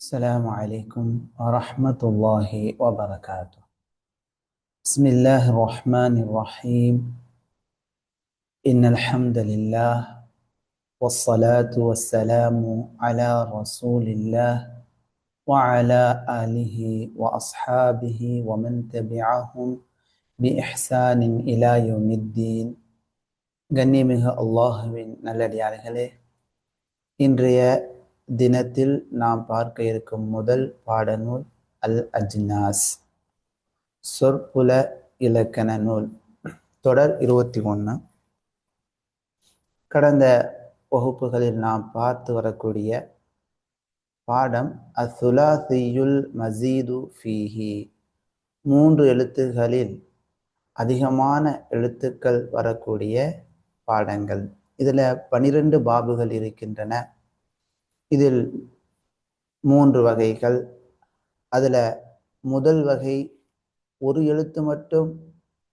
السلام عليكم ورحمة الله وبركاته بسم الله الرحمن الرحيم إن الحمد لله والصلاة والسلام على رسول الله وعلى آله وأصحابه ومن تبعهم بإحسان إلى يوم الدين கண்ணியமிகு அல்லாஹுவின் நல்லடியார்களே இன்றைய தினத்தில் நாம் பார்க்க இருக்கும் முதல் பாடநூல் அல் அஜ்னாஸ். சொற்புல இலக்கண நூல். தொடர் இருபத்தி ஒன்று கடந்த வகுப்புகளில் நாம் பார்த்து வரக்கூடிய பாடம் அசுலாசியுல் மசீது ஃபீஹி. மூன்று எழுத்துகளில் அதிகமான எழுத்துக்கள் வரக்கூடிய பாடங்கள். இதில் பனிரெண்டு பாபுகள் இருக்கின்றன. இதில் மூன்று வகைகள். அதில் முதல் வகை ஒரு எழுத்து மட்டும்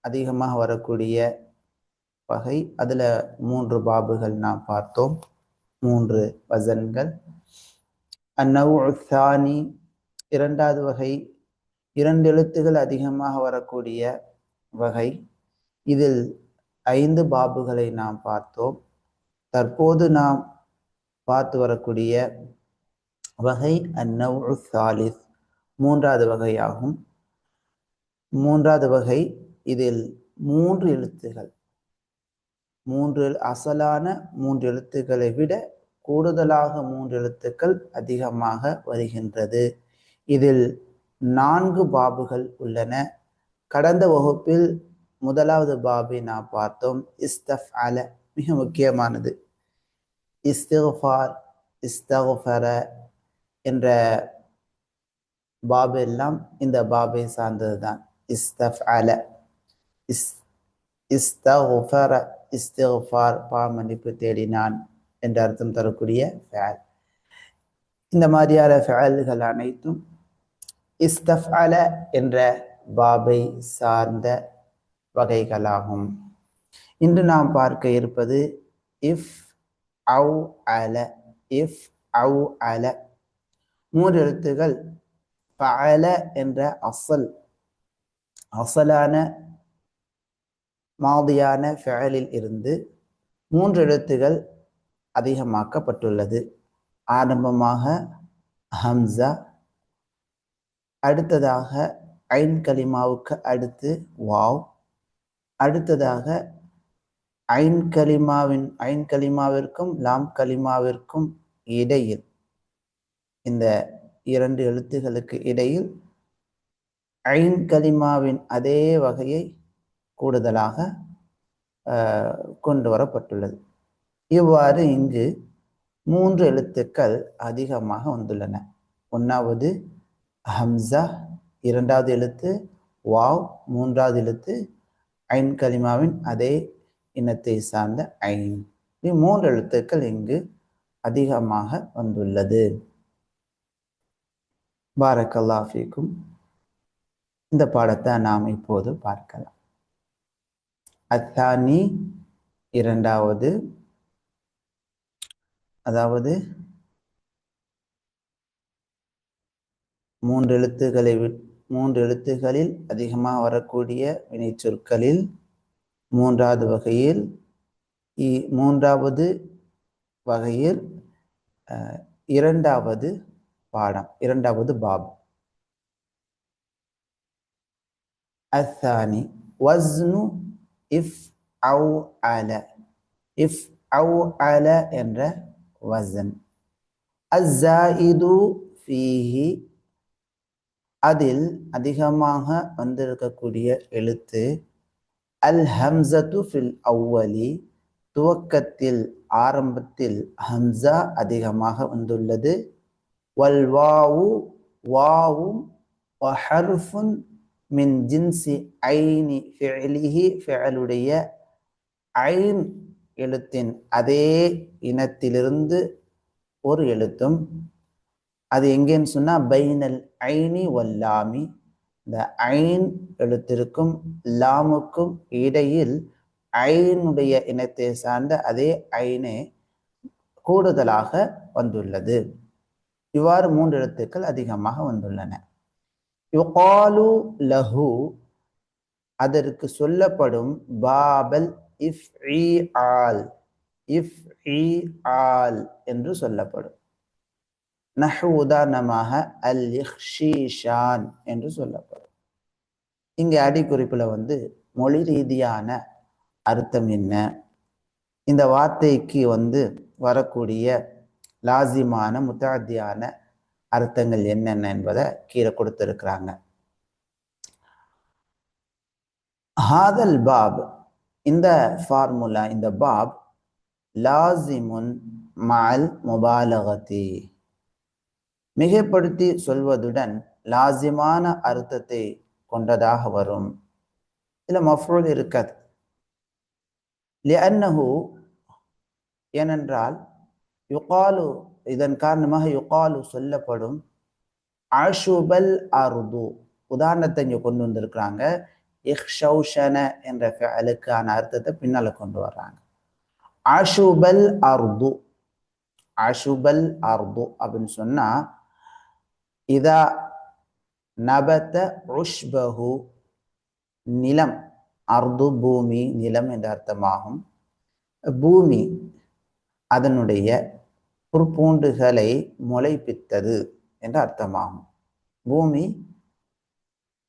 அதிகமாக வரக்கூடிய வகை. அதில் மூன்று பாபுகள் நாம் பார்த்தோம். மூன்று வசன்கள் அந்நவுத்தானி இரண்டாவது வகை இரண்டு எழுத்துகள் அதிகமாக வரக்கூடிய வகை. இதில் ஐந்து பாபுகளை நாம் பார்த்தோம். தற்போது நாம் பார்த்து வரக்கூடிய வகை அந்நவு சாலிஸ் மூன்றாவது வகையாகும். மூன்றாவது வகை இதில் மூன்று எழுத்துகள். மூன்று அசலான மூன்று எழுத்துக்களை விட கூடுதலாக மூன்று எழுத்துக்கள் அதிகமாக வருகின்றது. இதில் நான்கு பாபுகள் உள்ளன. கடந்த வகுப்பில் முதலாவது பாபை நாம் பார்த்தோம். இஸ்தஃப் அல மிக முக்கியமானது. இஸ்திஃபார் இஸ்தகுஃபர என்ற பாபு எல்லாம் இந்த பாபை சார்ந்தது தான் இஸ்தஃப் அல இஸ் இஸ்தகுஃபர இஸ்திஃபார் பாமன்னிப்பு தேடினான் என்ற அர்த்தம் தரக்கூடிய ஃபேல். இந்த மாதிரியான ஃபேல்கள் அனைத்தும் இஸ்தஃப் அல என்ற பாபை சார்ந்த வகைகளாகும். இன்று நாம் பார்க்க இருப்பது இஃப் அவு அல இஃப் அவு அல. மூன்று எழுத்துகள். பல என்ற அசல். அசலான மாதியான ஃபேலில் இருந்து மூன்று எழுத்துகள் அதிகமாக்கப்பட்டுள்ளது. ஆரம்பமாக ஹம்சா அடுத்ததாக ஐன் கலிமாவுக்கு அடுத்து வாவ் அடுத்ததாக ஐன் கலிமாவின் ஐன் கலிமாவிற்கும் லாம் கலிமாவிற்கும் இடையில் இந்த இரண்டு எழுத்துகளுக்கு இடையில் ஐன் கலிமாவின் அதே வகையை கூடுதலாக கொண்டு வரப்பட்டுள்ளது. இவ்வாறு இங்கு மூன்று எழுத்துக்கள் அதிகமாக வந்துள்ளன. ஒன்றாவது ஹம்சா இரண்டாவது எழுத்து வாவ் மூன்றாவது எழுத்து ஐன் கலிமாவின் அதே இனத்தை சார்ந்த ஐன். மூன்று எழுத்துக்கள் இங்கு அதிகமாக வந்துள்ளது. பாரக்கல்லாஃபிக்கும் இந்த பாடத்தை நாம் இப்போது பார்க்கலாம். அத்தானி இரண்டாவது. அதாவது மூன்று எழுத்துக்களை மூன்று எழுத்துகளில் அதிகமாக வரக்கூடிய வினைச்சொற்களில் மூன்றாவது வகையில் மூன்றாவது வகையில் இரண்டாவது பாடம் இரண்டாவது பாப். அத்தானி வஸ்னு இஃப் அவு அல இஃப் அவு அல என்ற வசன் அஸ்ஸாயிது ஃபீஹி அதில் அதிகமாக வந்திருக்கக்கூடிய எழுத்து அல் ஹம்சத்து ஃபில் அவ்வலி. துவக்கத்தில் ஆரம்பத்தில் ஹம்சா அதிகமாக வந்துள்ளது. வல் வாவு வாவும் ஹர்ஃபுன் மின் ஜின்சி ஐனி ஃபெலிஹி ஃபெலுடைய ஐன் எழுத்தின் அதே இனத்திலிருந்து ஒரு எழுத்தும். அது எங்கேன்னு சொன்னால் பைனல் ஐனி வல்லாமி இந்த ஐன் எழுத்திற்கும் லாமுக்கும் இடையில் ஐனுடைய இனத்தை சார்ந்த அதே ஐனே கூடுதலாக வந்துள்ளது. இவ்வாறு மூன்று எழுத்துக்கள் அதிகமாக வந்துள்ளன. யுகாலு லஹு அதற்கு சொல்லப்படும் பாபல் இஃப் ஆல் இஃப் ஆல் என்று சொல்லப்படும். நஹு உதாரணமாக அல் இஹ்ஷீஷான் என்று சொல்லப்படும். இங்கே அடிக்குறிப்பில் வந்து மொழி ரீதியான அர்த்தம் என்ன? இந்த வார்த்தைக்கு வந்து வரக்கூடிய லாசிமான முத்தாத்தியான அர்த்தங்கள் என்னென்ன என்பதை கீழே கொடுத்திருக்கிறாங்க. ஹாதல் பாப் இந்த ஃபார்முலா இந்த பாப் லாசிமுன் மால் முபாலகதி மிகைப்படுத்தி சொல்வதுடன் லாசிமான அர்த்தத்தை கொண்டதாக வரும். இதில் மஃபூல் இருக்காது. லியன்னஹு ஏனென்றால் யுகாலு இதன் காரணமாக யுகாலு சொல்லப்படும் ஆஷுபல் அருது. உதாரணத்தை இங்கே கொண்டு வந்திருக்கிறாங்க. இஹ்ஷௌஷன என்ற ஃபஅலுக்கான அர்த்தத்தை பின்னால கொண்டு வர்றாங்க. ஆஷுபல் அர்து. ஆஷுபல் அர்து அப்படின்னு சொன்னா இதா நபத்த உஷ்பஹு நிலம் அர்து பூமி நிலம் என்ற அர்த்தமாகும். பூமி அதனுடைய புற்பூண்டுகளை முளைப்பித்தது என்ற அர்த்தமாகும். பூமி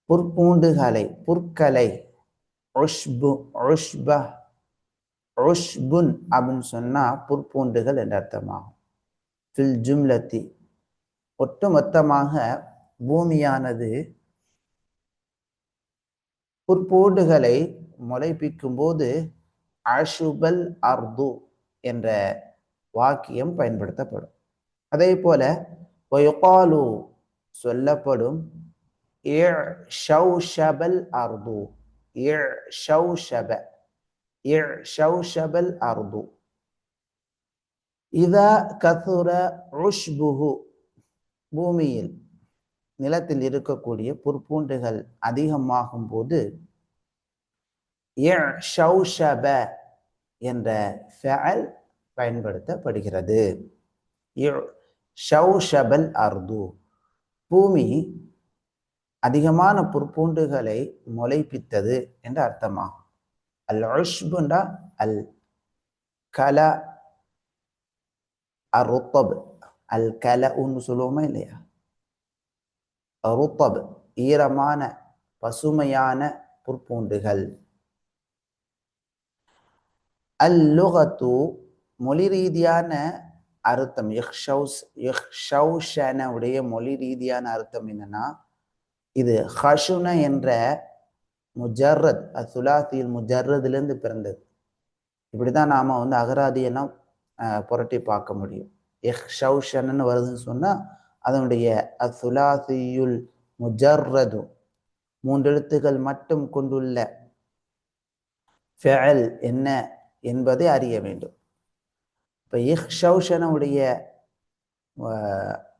புற்பூண்டுகளை புற்களை உஷ்பு உஷ்ப உஷ்புன் அப்படின்னு சொன்னால் புற்பூண்டுகள் என்ற அர்த்தமாகும். ஃபில் ஜும்லத்தி ஒட்டுமொத்தமாக பூமியானது புற்போடுகளை முளைப்பிக்கும் போது அஷுபல் அர்து என்ற வாக்கியம் பயன்படுத்தப்படும். அதே போல ஒயகாலு சொல்லப்படும் ஷௌஷபல் அர்து ஷௌஷப ஷௌஷபல் அர்து. இதா கசுர உஷ்புஹு பூமியில் நிலத்தில் இருக்கக்கூடிய புற்பூண்டுகள் அதிகமாகும் போது என்ற ஃபேல் பயன்படுத்தப்படுகிறது. ஷௌஷபல் அர்து. பூமி அதிகமான புற்பூண்டுகளை முளைப்பித்தது என்று அர்த்தமாகும். அல் உஷ்புண்டா அல் கல அருத்தப். அல் கல சொல்லுவோமா இல்லையா ருத்தப் ஈரமான பசுமையான புற்பூண்டுகள். அல்லுகத்து மொழி ரீதியான அர்த்தம். உடைய மொழி ரீதியான அர்த்தம் என்னன்னா இது ஹஷுன என்ற முஜர்ரத் அசுலாசியில் முஜர்ரதுலேருந்து பிறந்தது. இப்படிதான் நாம வந்து அகராதியெல்லாம் புரட்டி பார்க்க முடியும். எஹ் வருதுன்னு சொன்னால் அதனுடைய அசுலாசியுல் முஜர்ரது மூன்று எழுத்துக்கள் மட்டும் கொண்டுள்ள ஃபெல் என்ன என்பதை அறிய வேண்டும். இப்போ இஹ்ஷௌஷனுடைய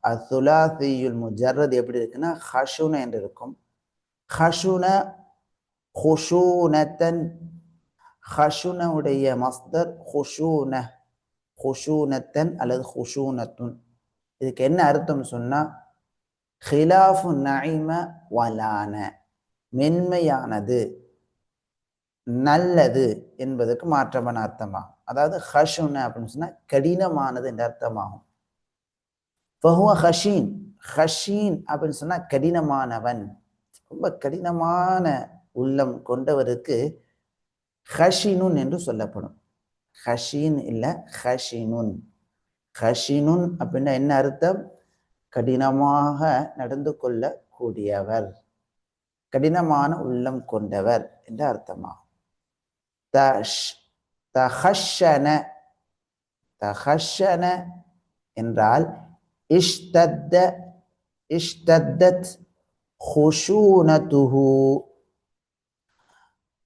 அசுலாசியுல் முஜர்ரத் எப்படி இருக்குன்னா ஹஷுன என்று இருக்கும். ஹஷுன ஹுஷூனத்தன் ஹஷுனவுடைய மஸ்தர் ஹுஷூன. ஹுஷூனத்தன் அல்லது ஹுஷூனத்துன். இதுக்கு என்ன அர்த்தம் சொன்னா ஹிலாஃபு நைம வலான மென்மையானது நல்லது என்பதற்கு மாற்றமான அர்த்தமாகும். அதாவது ஹஷுன அப்படின்னு சொன்னா கடினமானது என்ற அர்த்தமாகும். ஃபஹுவ ஹஷீன் ஹஷீன் அப்படின்னு சொன்னா கடினமானவன். ரொம்ப கடினமான உள்ளம் கொண்டவருக்கு ஹஷினுன் என்று சொல்லப்படும். ஹஷீன் இல்லை ஹஷினுன் ஹஷினுன் அப்படின்னா என்ன அர்த்தம்? கடினமாக நடந்து கொள்ள கூடியவர் கடினமான உள்ளம் கொண்டவர் என்ற அர்த்தமாகும். தஹஷன. தஹஷன என்றால் இஷ்தத்த இஷ்தத்தத் ஹுஷூனதுஹு.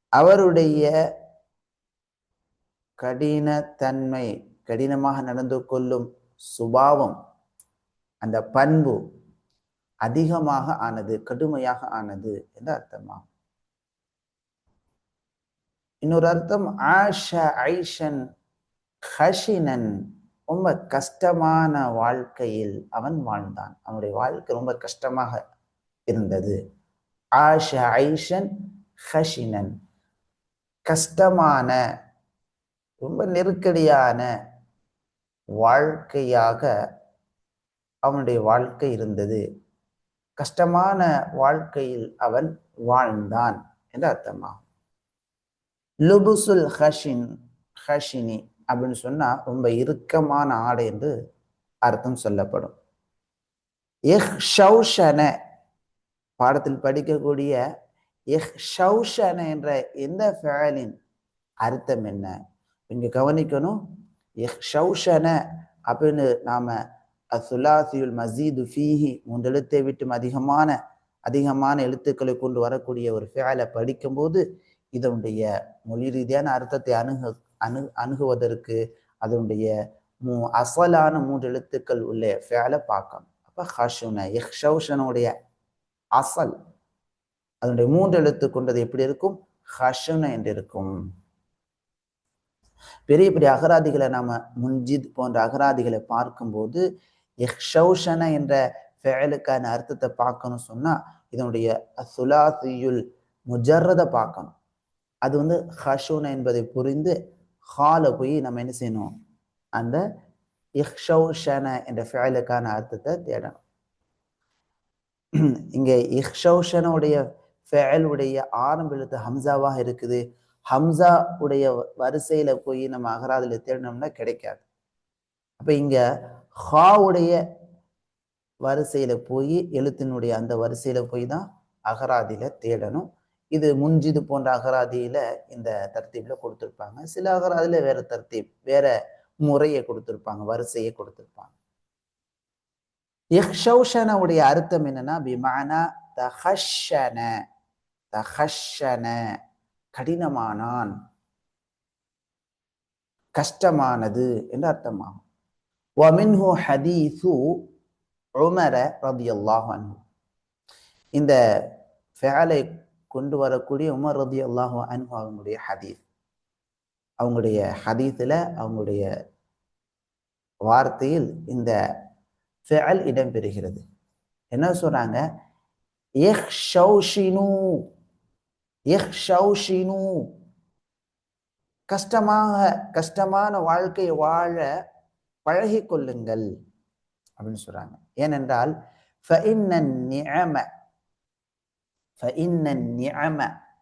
அவருடைய கடினத்தன்மை கடினமாக நடந்து கொள்ளும் சுபாவம் அந்த பண்பு அதிகமாக ஆனது கடுமையாக ஆனது என்று அர்த்தமாகும் இன்னொரு அர்த்தம் ஆஷ ஐஷன் ஹஷினன். ரொம்ப கஷ்டமான வாழ்க்கையில் அவன் வாழ்ந்தான். அவனுடைய வாழ்க்கை ரொம்ப கஷ்டமாக இருந்தது. ஆஷ ஐஷன் ஹஷினன். கஷ்டமான ரொம்ப நெருக்கடியான வாழ்க்கையாக அவனுடைய வாழ்க்கை இருந்தது. கஷ்டமான வாழ்க்கையில் அவன் வாழ்ந்தான் என்று அர்த்தமாகும் லுபுசுல் ஹஷின் ஹஷினி அப்படின்னு சொன்னா ரொம்ப இறுக்கமான ஆடை என்று அர்த்தம் சொல்லப்படும். இஹ் ஷௌஷன பாடத்தில் படிக்கக்கூடிய இஹ் ஷௌஷன என்ற இந்த ஃபேலின் அர்த்தம் என்ன? இங்கே கவனிக்கணும். ஷௌஷன அப்படின்னு நாம் அசுலாசியுல் மசீது ஃபீஹி மூன்று எழுத்தை விட்டும் அதிகமான அதிகமான எழுத்துக்களை கொண்டு வரக்கூடிய ஒரு ஃபேலை படிக்கும்போது இதனுடைய மொழி ரீதியான அர்த்தத்தை அணுக அணு அணுகுவதற்கு அதனுடைய மூ அசலான மூன்று எழுத்துக்கள் உள்ள ஃபேலை பார்க்கணும். அப்போ ஹஷுன யக்ஷௌஷனுடைய அசல் அதனுடைய மூன்று எழுத்து கொண்டது எப்படி இருக்கும்? ஹஷுன என்று இருக்கும். பெரிய பெரிய அகராதிகளை நாம முன்ஜித் போன்ற அகராதிகளை பார்க்கும்போது எக்ஷௌஷன என்ற ஃபேலுக்கான அர்த்தத்தை பார்க்கணும் சொன்னால் இதனுடைய சுலாசியுல் முஜர்றதை பார்க்கணும். அது வந்து ஹஷூன என்பதை புரிந்து ஹால போய் நம்ம என்ன செய்யணும்? அந்த இஹ்ஷௌஷன என்ற ஃபேலுக்கான அர்த்தத்தை தேடணும். இங்கே இஹ்ஷௌஷனுடைய ஃபேலுடைய ஆரம்ப எழுத்து ஹம்சாவாக இருக்குது. ஹம்சா உடைய வரிசையில போய் நம்ம அகராதில் தேடினோம்னா கிடைக்காது. அப்ப இங்க ஹாவுடைய வரிசையில போய் எழுத்தினுடைய அந்த வரிசையில போய் தான் அகராதியில தேடணும். இது முன்ஜிது போன்ற அகராதியில இந்த தர்த்தீப்ல கொடுத்துருப்பாங்க. சில அகராதியில வேற தர்த்தீப் வேற முறையை கொடுத்துருப்பாங்க வரிசையை கொடுத்துருப்பாங்க. யக்ஷௌஷனுடைய அர்த்தம் என்னன்னா பிமானா தஹஷன தஹஷன. கடினமானான். கஷ்டமானது என்று அர்த்தமாகும். ஒமின்ஹு ஹதீசு உமர ரதியல்லாஹு அன்ஹு இந்த ஃபேலை கொண்டு வரக்கூடிய உமர் ரதி அல்லாஹு அன்ஹு அவங்களுடைய ஹதீஸ். அவங்களுடைய ஹதீஸில் அவங்களுடைய வார்த்தையில் இந்த ஃபேல் இடம்பெறுகிறது. என்ன சொல்கிறாங்க சொல்றாங்க கஷ்டமாக கஷ்டமான வாழ்க்கையை வாழ பழகி கொள்ளுங்கள் அப்படின்னு சொல்றாங்க. ஏனென்றால்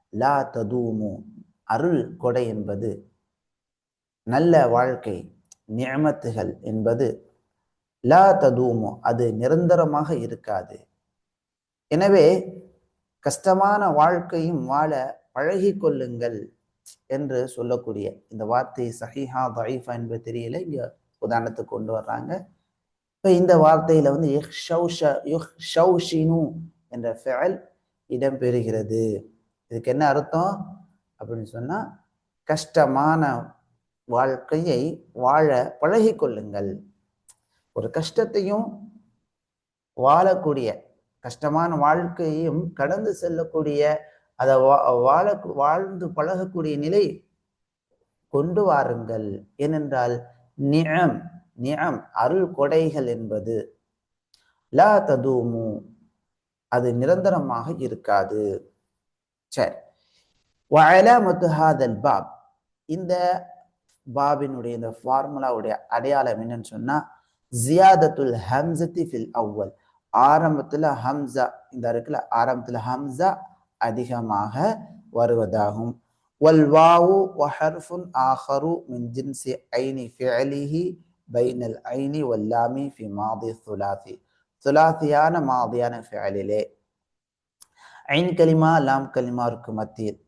லா ததூமு. அருள் கொடை என்பது நல்ல வாழ்க்கை நியமத்துகள் என்பது லா ததூமு. அது நிரந்தரமாக இருக்காது. எனவே கஷ்டமான வாழ்க்கையும் வாழ பழகி கொள்ளுங்கள் என்று சொல்லக்கூடிய இந்த வார்த்தை சஹிஹா தைஃபா என்பது தெரியல. இங்கே உதாரணத்துக்கு கொண்டு வர்றாங்க. இப்போ இந்த வார்த்தையில வந்து என்ற ஃபெயல் இடம்பெறுகிறது. இதுக்கு என்ன அர்த்தம்? அப்படின்னு சொன்னா கஷ்டமான வாழ்க்கையை வாழ பழகி கொள்ளுங்கள். ஒரு கஷ்டத்தையும் வாழக்கூடிய கஷ்டமான வாழ்க்கையையும் கடந்து செல்லக்கூடிய அதை வாழ வாழ்ந்து பழகக்கூடிய நிலை கொண்டு வாருங்கள். ஏனென்றால் நியம் நியம் அருள் கொடைகள் என்பது லா ததூமு அது நிரந்தரமாக இருக்காது. சரி. வயலமத்துஹாதல் பாப். இந்த பாபினுடைய இந்த ஃபார்முலாவுடைய அடையாளம் என்னன்னு சொன்னா ஜியாதத்துல் ஹம்சத்தி ஃபில் அவ்வல். ஆரம்பத்தில் ஹம்சா இந்த இருக்குல்ல ஆரம்பத்தில் ஹம்சா அதிகமாக வருவதாகும். வல்வாவு வஹர்ஃபுன் ஆஹரு மின் ஜின்சி ஐனி ஃபிஅலிஹி பைனல் ஐனி வல்லாமி ஃபி மாதி சுலாசி சுலாசியான மாதியான ஃபேலிலே ஐன் கலிமா லாம் கலிமாவுக்கு மத்தியில்.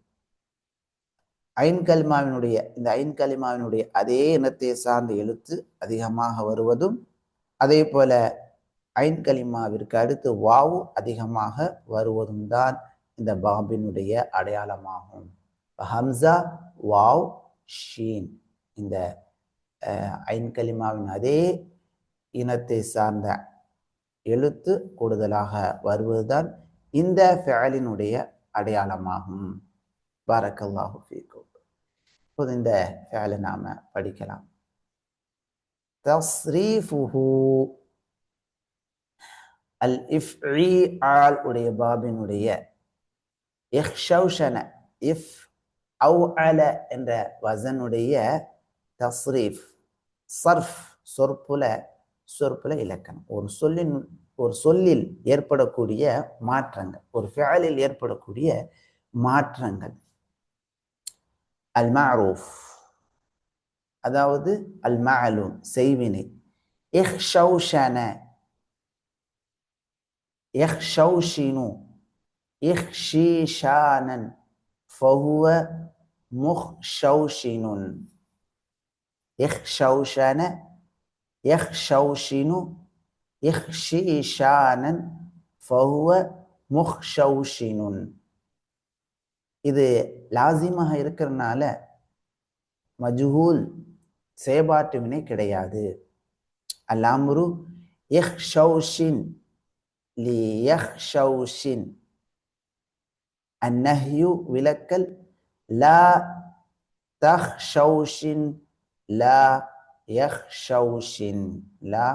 ஐன் கலிமாவினுடைய இந்த ஐன் கலிமாவினுடைய அதே இனத்தை சார்ந்த எழுத்து அதிகமாக வருவதும் அதே போல ஐன் கலிமாவிற்கு அடுத்து வாவு அதிகமாக வருவதும் தான் இந்த பாபினுடைய அடையாளமாகும். ஹம்சா வாவ் ஷீன். இந்த ஐன் கலிமாவின் அதே இனத்தை சார்ந்த எழுத்து கூடுதலாக வருவதுதான் இந்த ஃபேலினுடைய அடையாளமாகும். பாரக்கல்லாஹு ஃபீக்கும். இப்போது இந்த ஃபேலை நாம படிக்கலாம். தஸ்ரீஃபுஹூ. அல் இஃப் ஆல் உடைய பாபினுடைய இஹ்ஷௌஷன இஃப் அவு அல என்ற வசனுடைய தஸ்ரீஃப் சர்ஃப் சொற்புல சொற்புல இலக்கணம். ஒரு சொல்லின் ஒரு சொல்லில் ஏற்படக்கூடிய மாற்றங்கள் ஒரு ஃபியலில் ஏற்படக்கூடிய மாற்றங்கள். அல் மாரூஃப் அதாவது அல் மஅலூம் செய்வினை. இஹ்ஷௌஷன இஹ்ஷௌஷினு இஹ்ஷீஷானன் ஃபஹுவ முஹ்ஷௌஷினுன் இஹ்ஷௌஷன இஹ்ஷௌஷினு இஹ்ஷீஷானன் ஃபஹுவ முஹ்ஷௌஷினுன் இது லாசிமாக இருக்கிறதுனால மஜ்ஹூல் செயபாட்டு வினை கிடையாது அல்லாமுரு இஹ்ஷௌஷின் லி யஹ்ஷௌஷின் அந்நஹ்யு விலக்கல் லா தஹ்ஷௌஷின் லா யஹ்ஷௌஷின் லா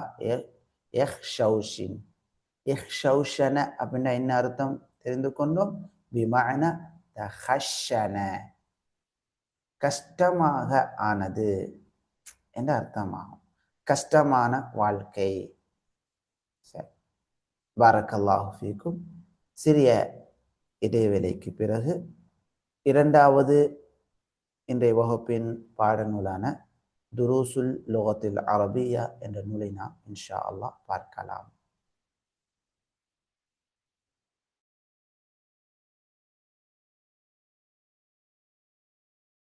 யஹ்ஷௌஷின் இஹ்ஷௌஷன அப்படின்னா என்ன அர்த்தம் தெரிந்து கொண்டோம் விமான தஹஷன கஷ்டமாக ஆனது. என்ற அர்த்தமாகும்? கஷ்டமான வாழ்க்கை. சரி. பாரக்கல்லாஹு ஃபீக்கும். சிறிய இடைவேளைக்கு பிறகு இரண்டாவது இன்றைய வகுப்பின் பாடநூலான துருசுல் லோகத்தில் அரபியா என்ற நூலை நாம் இன்ஷா அல்லாஹ் பார்க்கலாம்.